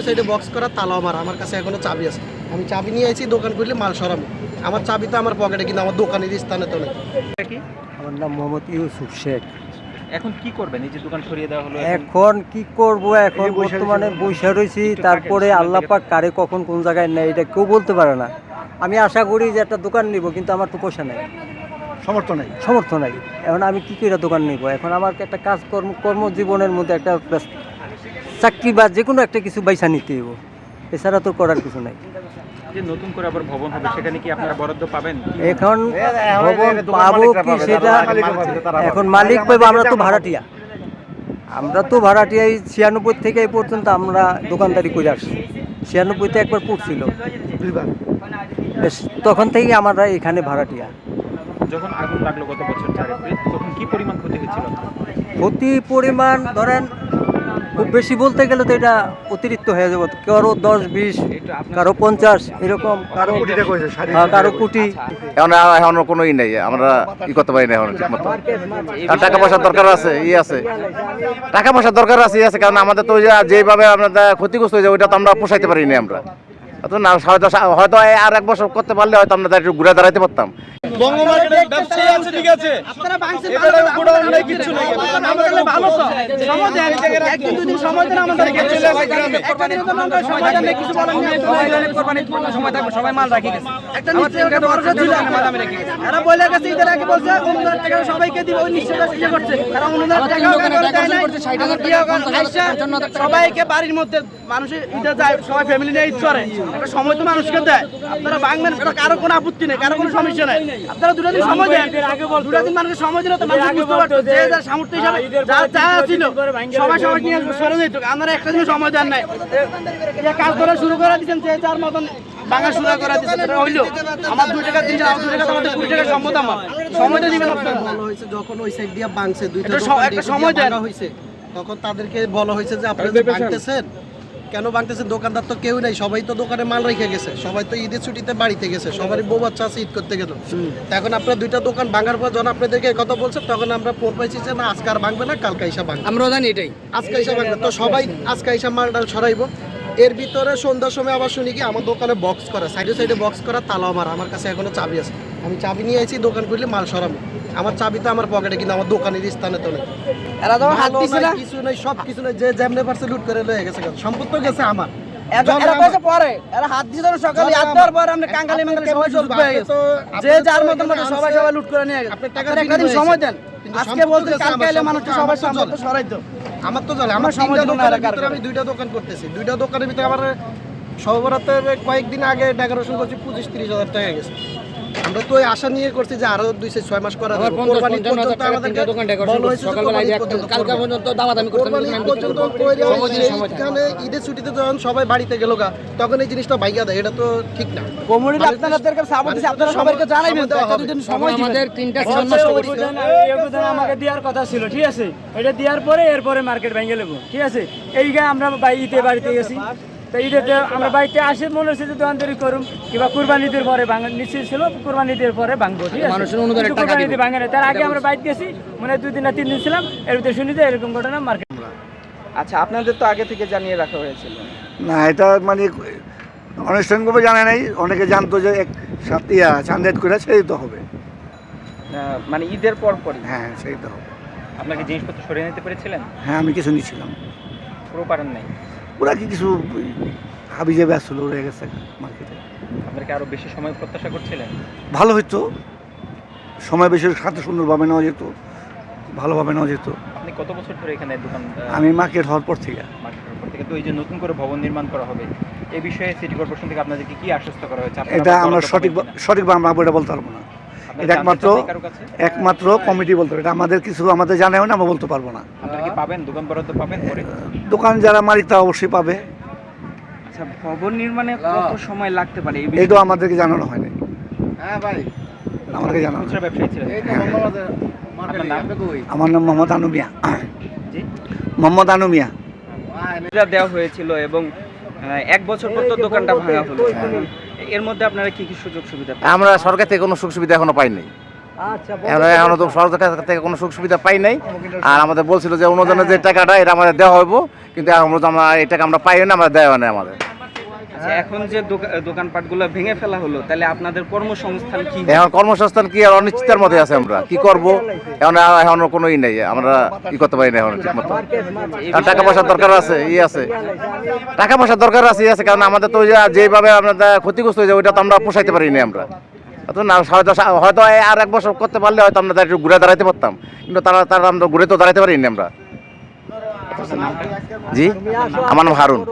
সাইডে বক্স করা তালা আমার আমার কাছে এখনও চাবি আছে। আমি চাবি নিয়ে আইছি দোকান করলে মাল সরাবো। আমার চাবি তো আমার পকেটে কিন্তু আমার দোকানের স্থানে তো নেই। আমার নাম মোহাম্মদ ইউসুফ শেখ। এখন কি করবেন? এই যে দোকান সরিয়ে দেওয়া হলো এখন কি করব? এখন বর্তমানে বৈশা রয়েছি তারপরে আল্লাহ পাক কারে কখন কোন জায়গায় নেয় এটা কেউ বলতে পারে না। আমি আশা করি যে একটা দোকান নিব কিন্তু আমার তো পয়সা নেই। সমর্থ নেই। সমর্থ নাই। এখন আমি কি করে দোকান নিব? এখন আমার একটা কাজ কর্ম কর্মজীবনের মধ্যে একটা ব্যস্ত- চাকরি বা যে কোনো একটা কিছু বাইসা নিতে হইব। এছাড়া তো করার কিছু নাই। যে নতুন করে আবার ভবন হবে সেখানে কি আপনারা বরাদ্দ পাবেন? এখন ভবন পাবো কি সেটা এখন মালিক পাবো আমরা তো ভাড়াটিয়া। আমরা তো ভাড়াটিয়া এই ছিয়ানব্বই থেকে এই পর্যন্ত আমরা দোকানদারি করে আসছি। ছিয়ানব্বইতে একবার পড়ছিল। বেশ, তখন থেকেই আমরা এখানে ভাড়াটিয়া। যখন আগুন লাগল গত বছর তখন কি পরিমাণ ক্ষতি হয়েছিল ক্ষতি পরিমাণ ধরেন খুব বেশি বলতে গেলে তো এটা অতিরিক্ত হয়ে যাবে। কারও দশ বিশ কারও পঞ্চাশ এরকম কারও হ্যাঁ, কারও কোটি। এখন এখন কোনো ই নেই আমরা ই করতে পারি না এখন ঠিক মতো। কারণ টাকা পয়সার দরকার আছে ই আছে। টাকা পয়সার দরকার আছে ই আছে কারণ আমাদের তো যেভাবে আমরা ক্ষতিগ্রস্ত হয়ে যায় ওইটা তো আমরা পোষাইতে পারি না আমরা। অত না হয়তো হয়তো আর এক বছর করতে পারলে হয়তো আমরা একটু ঘুরে দাঁড়াইতে পারতাম। বঙ্গমার্কেটের ব্যবসায়ী আছে ঠিক আছে? এবারে গোডাউন নাই কিচ্ছু নাই। আমাদের ভালো তো সময় দেন একদিন দুদিন সময় দেন আমাদের চলে আসে গ্রামে। সময় দেন কিছু বলেন না কোরবানি সময় থাকবে সবাই রাখি গেছে। একটা নিশ্চয় ভরসা ছিল। মাল আমি রেখে গেছি। এরা বলে গেছে ঈদের বলছে সবাইকে বাড়ির মধ্যে মানুষের যায় সবাই ফ্যামিলি নিয়ে ঈদ করে। একটা সময় তো মানুষকে দেয়। আপনারা ভাঙবেন এটা কারও কোনো আপত্তি নেই কারও কোনো সমস্যা নাই। আপনারা দুটো দিন সময় দেন। দুটো দিন মানুষের সময় দিলে তো মানুষ বুঝতে পারতো যে যার সামর্থ্য হিসাবে যা যা ছিল সবাই সবাই নিয়ে সরে যেত আপনারা একটা দিন সময় দেন নাই। কাজ করা শুরু করে দিচ্ছেন যে যার মতন ভাঙা শুরু করে দিচ্ছেন এটা হইল আমার দুই টাকা তিন টাকা দুই টাকা আমাদের কুড়ি টাকা সম্মত আমার। সময়টা দিবেন আপনারা। বলা হয়েছে যখন ওই সাইড দিয়ে বাংছে দুইটা একটা একটা সময় দেন। হয়েছে তখন তাদেরকে বলা হয়েছে যে আপনারা যে ভাঙতেছেন কেন ভাঙতেছেন দোকানদার তো কেউ নাই সবাই তো দোকানে মাল রেখে গেছে। সবাই তো ঈদের ছুটিতে বাড়িতে গেছে সবারই বউ বাচ্চা আছে ঈদ করতে গেল। এখন আপনার দুইটা দোকান ভাঙার পর যখন আপনাদেরকে কথা বলছে তখন আমরা ফোন পাইছি যে না আজকে আর ভাঙবে না কালকে এসে ভাঙবে। আমরাও জানি এটাই। আজকে এসে ভাঙবে। তো সবাই আজকে এসে মালটা সরাইবো এর ভিতরে সন্ধ্যার সময় আবার শুনি কি আমার দোকানে বক্স করা সাইডে সাইডে বক্স করা তালা আমার আমার কাছে এখনও চাবি আছে। আমি চাবি নিয়ে আইছি দোকান করলে মাল সরাবো আমার চাবি তো আমার পকেটে কিন্তু আমার দোকানের স্থানে তো নেই। এরা হাত দিছে না? কিছু নাই সব কিছু নাই যে যেমনে পারছে লুট করে লয়ে গেছে সম্পত্তি গেছে আমার। এরা জলে এরা আমার- কইছে পরে এরা হাত দিছে সকালে হাত দেওয়ার পরে আমরা কাঙ্গালি মাঙ্গালি সবাই চুপ গেছে। যে যার মতন মতো সবাই সবাই লুট করে নিয়ে গেছে। আপনার টাকা আপনারা একটা দিন বিনিময়ে সময় দেন। আজকে বলতে কালকে এলে মানুষ সবাই সম্পত্তি সরাই তো আমার তো চলে আমার আমার সময় তিনটা না দোকানের এরা কার ভিতরে আমি দুইটা দোকান করতেছি। দুইটা দোকানের ভিতরে আমার সর্বরাতের কয়েকদিন আগে ডেকোরেশন করছি পঁচিশ তিরিশ হাজার টাকা গেছে। আমরা তো ওই আশা নিয়ে করছি যে আরও দুই ছয় মাস করা যাবে। কোরবানি পর্যন্ত পর্যন্ত কালকে। পর্যন্ত দামাদামি করতে কোরবানি পর্যন্ত কইরা সেইখানে ঈদের ছুটিতে যখন সবাই বাড়িতে গেল গা তখন এই জিনিসটা ভাইয়া দেয় এটা তো ঠিক না। কমিউনিটি আপনাদেরকে সাপোর্ট দিছে আপনারা সবাইকে জানাইবেন তো একটা দুদিন সময় দিবেন। আমাদের তিনটা সিজন নষ্ট করছে। আমাকে দেওয়ার কথা ছিল ঠিক আছে? এটা দেওয়ার পরে এরপরে মার্কেট ভেঙে নেব ঠিক আছে? এই গায়ে আমরা বাই- ঈদে বাড়িতে গেছি। তো ঈদেতে আমরা বাড়িতে আসে মনে হচ্ছে যে দোকানদারি করুম কিংবা কুরবানিদের পরে ভাঙা নিশ্চিত ছিল কুরবানিদের পরে ভাঙবো ঠিক আছে? কুরবানিতে ভাঙে না তার আগে আমরা বাইরে গেছি মানে দুই দিন না তিন দিন ছিলাম এর ভিতরে শুনি যে এরকম ঘটনা মার্কেট। আচ্ছা আপনাদের তো আগে থেকে জানিয়ে রাখা হয়েছিল। না এটা মানে অনুষ্ঠানভাবে জানে নাই অনেকে জানতো যে এক সাতিয়া চান্দেদ করে সেই তো হবে। মানে ঈদের পর পরই। হ্যাঁ সেই তো হবে। আপনাকে জিনিসপত্র সরিয়ে নিতে পেরেছিলেন? হ্যাঁ আমি কিছু নিচ্ছিলাম পুরো পারেন নাই। ওরা কি কিছু হাবি যে ব্যস্ত রয়ে গেছে মার্কেটে। আপনাকে আরও বেশি সময় প্রত্যাশা করছিলেন? ভালো হইতো। সময় বেশি সাথে সুন্দরভাবে নেওয়া যেত ভালোভাবে নেওয়া যেত। আপনি কত বছর ধরে এখানে দোকান আমি মার্কেট হওয়ার পর থেকে। মার্কেটের উপর থেকে। তো এই যে নতুন করে ভবন নির্মাণ করা হবে এই বিষয়ে সিটি কর্পোরেশন থেকে আপনাদেরকে কি আশ্বস্ত করা হয়েছে? এটা আমরা সঠিক সঠিকভাবে আমরা বলতে পারব না। এটা একমাত্র? একমাত্র কমিটি বলতে পারবে এটা আমাদের কিছু আমাদের জানাও না আমরা বলতে পারব না। দোকান বরাদ্দ পাবেন দোকান যারা মালিক তারা অবশ্যই পাবে। আচ্ছা ভবন নির্মাণে কত সময় লাগতে পারে? এটাও আমাদেরকে জানানো হয়নি। হ্যাঁ ভাই। জানানো ব্যবসায়ী ছিলেন। আপনার নাম? আমার নাম মোহাম্মদ আনুমিয়া জি। মোহাম্মদ আনুমিয়া এটা দেওয়া হয়েছিল এবং এক বছর পর তো দোকানটা ভাঙা হলো। এর মধ্যে আপনারা কি কি সুযোগ সুবিধা পান? আমরা সরকার থেকে কোনো সুখ সুবিধা এখনও পাইনি। আচ্ছা এখন এখনও তো সরকার থেকে কোনো সুখ সুবিধা পাই নাই। আর আমাদের বলছিল যে অনুদানের যে টাকাটা এটা আমাদের দেওয়া হইব। কিন্তু আমরা এই টাকা আমরা পাই না আমরা দেওয়া নেই আমাদের। আচ্ছা এখন যে দোকানপাটগুলো ভেঙে ফেলা হলো, তাহলে আপনাদের কর্মসংস্থান কি এখন কর্মসংস্থান কি আর অনিশ্চিতার মধ্যে আছে আমরা? কি করব? এখন এখন কোনো ই নেই, আমরা ই করতে পারি না এখন ঠিক টাকা পয়সার দরকার আছে, ই আছে। টাকা পয়সার দরকার আছে, ই আছে, কারণ আমাদের তো যেভাবে আপনাদের ক্ষতিগ্রস্ত হয়ে যায় ওইটা তো আমরা পোষাইতে পারি না আমরা। হয়তো হয়তো আর এক বছর করতে পারলে হয়তো আমরা একটু ঘুরে দাঁড়াইতে পারতাম। কিন্তু তারা তারা আমরা ঘুরে তো দাঁড়াইতে পারিনি আমরা। জি? আমার নাম হারুন।